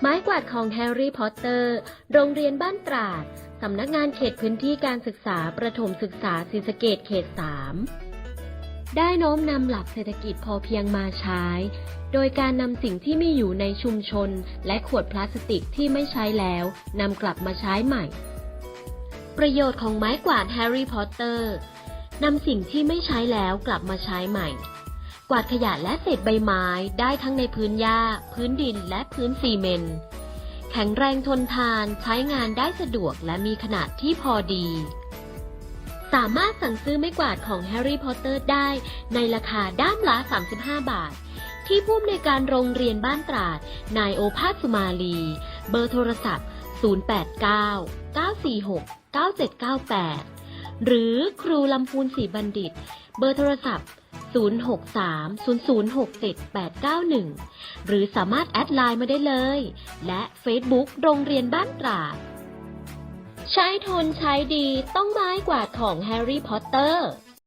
ไม้กวาดของแฮร์รี่พอตเตอร์ โรงเรียนบ้านตราด สำนักงานเขตพื้นที่การศึกษาประถมศึกษาศรีสะเกดเขต 3 ได้โน้มนำหลักเศรษฐกิจพอเพียงมาใช้ โดยการนำสิ่งที่มีอยู่ในชุมชน และขวดพลาสติกที่ไม่ใช้แล้วนำกลับมาใช้ใหม่ ประโยชน์ของไม้กวาดแฮร์รี่พอตเตอร์นำสิ่งที่ไม่ใช้แล้วกลับมาใช้ใหม่ กวาดขยะและเศษใบไม้ได้ทั้งในพื้นหญ้า พื้นดินและพื้นซีเมนต์แข็งแรงทนทานใช้งานได้สะดวกและมีขนาดที่พอดี สามารถสั่งซื้อไม้กวาดของแฮร์รี่พอตเตอร์ได้ในราคาด้ามละ 35 บาท ที่ผู้อำนวยการโรงเรียนบ้านตราด นายโอภาสสุมาลี เบอร์โทรศัพท์ 089 946 9798 หรือครูลำพูนศรีบัณฑิต เบอร์โทรศัพท์ 063-0067-891 หรือสามารถแอดไลน์มาได้เลย และ Facebook โรงเรียนบ้านตราด ใช้ทนใช้ดีต้องไม้กวาดของแฮร์รี่พอตเตอร์